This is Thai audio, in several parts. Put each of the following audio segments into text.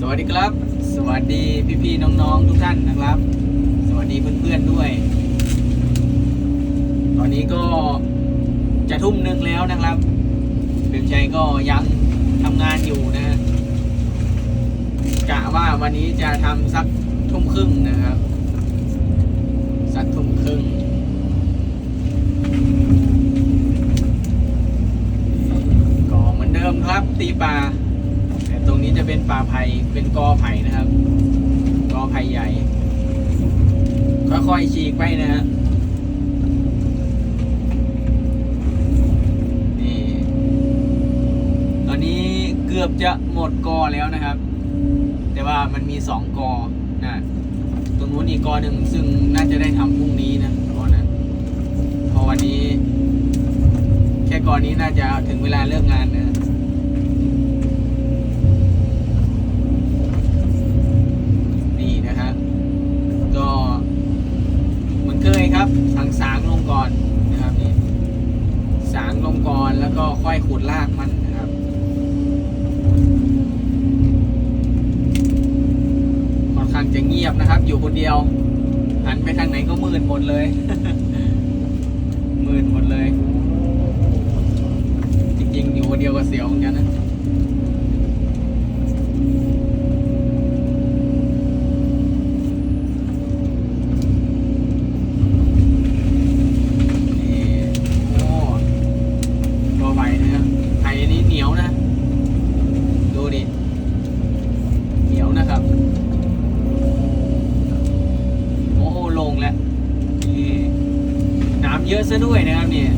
สวัสดีครับ สวัสดีพี่ๆน้องๆทุกท่านนะครับ สวัสดีเพื่อนๆด้วย ตอนนี้ก็จะทุ่มหนึ่งแล้วนะครับเบียมชัยก็ยังทำงานอยู่นะฮะกะว่าวันนี้จะทำสักทุ่มครึ่งนะครับ สักทุ่มครึ่ง ก็เหมือนเดิมครับตีปลาแต่ตรงนี้จะเป่าไผ่เป็นกอไผ่นะครับ กอไผ่ใหญ่ ค่อยๆฉีกไปนะฮะนี่ตอนนี้เกือบจะหมดกอแล้วนะครับ แต่ว่ามันมีสองกอนะตรงนู้นอีกกอหนึ่งซึ่งน่าจะได้ทำพรุ่งนี้นะกอนั้นเพราะวันนี้ แค่กอนนี้น่าจะถึงเวลาเลิกงานนะ นเครับสังสางลงก่อนนะครับนี่สางลงก่อนแล้วก็ค่อยขุดรากมันนะครับค่อนข้างจะเงียบนะครับ อยู่คนเดียว หันไปทางไหนก็มืดหมดเลยมืดหมดเลย จริงๆอยู่คนเดียวก็เสียวเหมือนกันนะ เยอะซะด้วยนะครับเนี่ย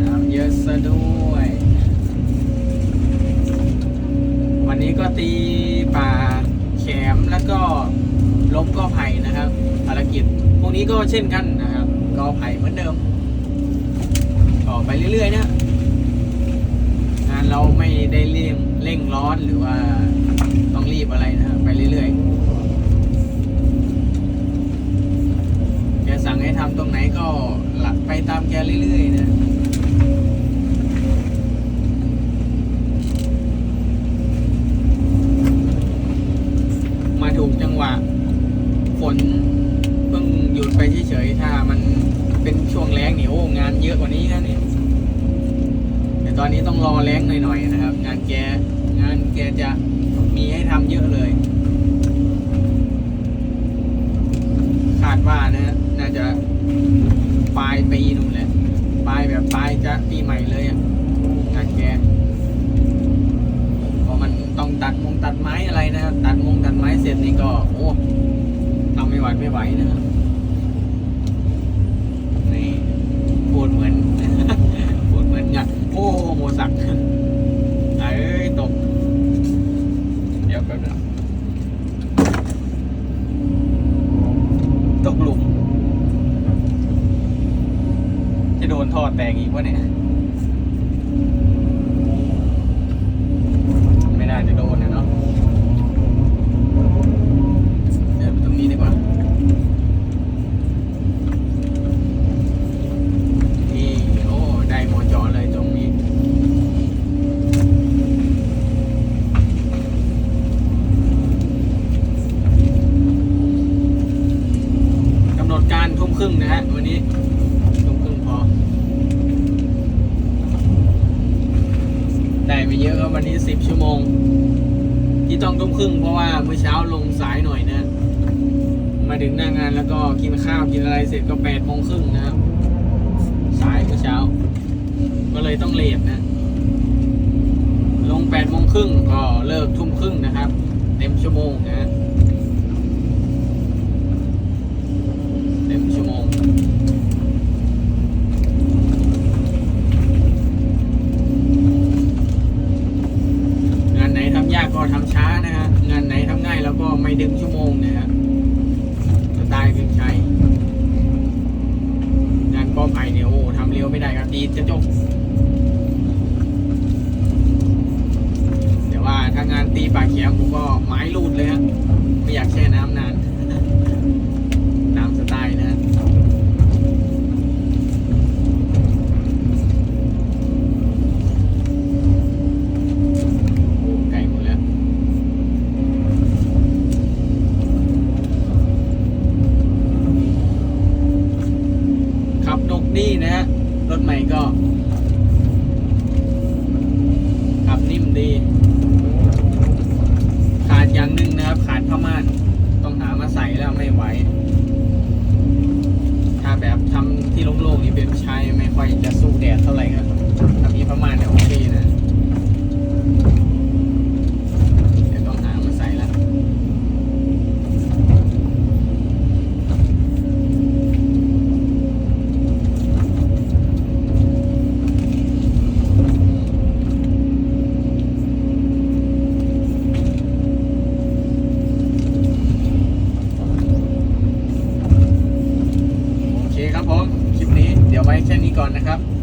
น้ำเยอะซะด้วย วันนี้ก็ตีป่าแขมแล้วก็ล้มก็ไผ่นะครับภารกิจพวกนี้ก็เช่นกันนะครับ ก็ไผ่เหมือนเดิมต่อไปเรื่อยๆนะงานเราไม่ได้เร่งเร่งร้อนหรือว่า เฉยๆถ้ามันเป็นช่วงแล้งนี่โอ้งานเยอะกว่านี้นะเนี่ยแต่ตอนนี้ต้องรอแล้งหน่อยๆนะครับ งานแกงานแกจะมีให้ทำเยอะเลยคาดว่านะน่าจะปลายปีนู่นแหละปลายแบบปลายจะปีใหม่เลยอะงานแกพราะมันต้องตัดมงตัดไม้อะไรนะครับตัดมงตัดไม้เสร็จนี่ก็โอ้ทำไม่ไหวไม่ไหวนะครับ นี่พูดเหมือน พูดเหมือนงัดโอ้โมสักเอ้ยตก เดี๋ยวแป๊บนึงตกหลุม จะโดน ท่อแตกอีกวะเนี่ย ครับวันนี้สิบชั่วโมง ที่ต้องทุ่มครึ่งเพราะว่าเมื่อเช้าลงสายหน่อยนะ มาถึงหน้างานแล้วก็กินข้าวกินอะไรเสร็จก็แปดโมงครึ่งนะครับ สายเมื่อเช้า ก็เลยต้องเลทนะ ลงแปดโมงครึ่งก็เลิกทุ่มครึ่งนะครับ เต็มชั่วโมงนะ เราก็ไม่ดึงชั่วโมงนะฮะสไตล์เพียงใช้งานกอไผ่เนี่ยโอ้ทำเร็วไม่ได้ครับดีจะจบแต่ว่าถ้างานตีปลาเขียงผมก็ไม้รูดเลยฮะไม่อยากแช่น้ำนาน ที่โล่งๆนี่เบบชายไม่ค่อยจะ ครับ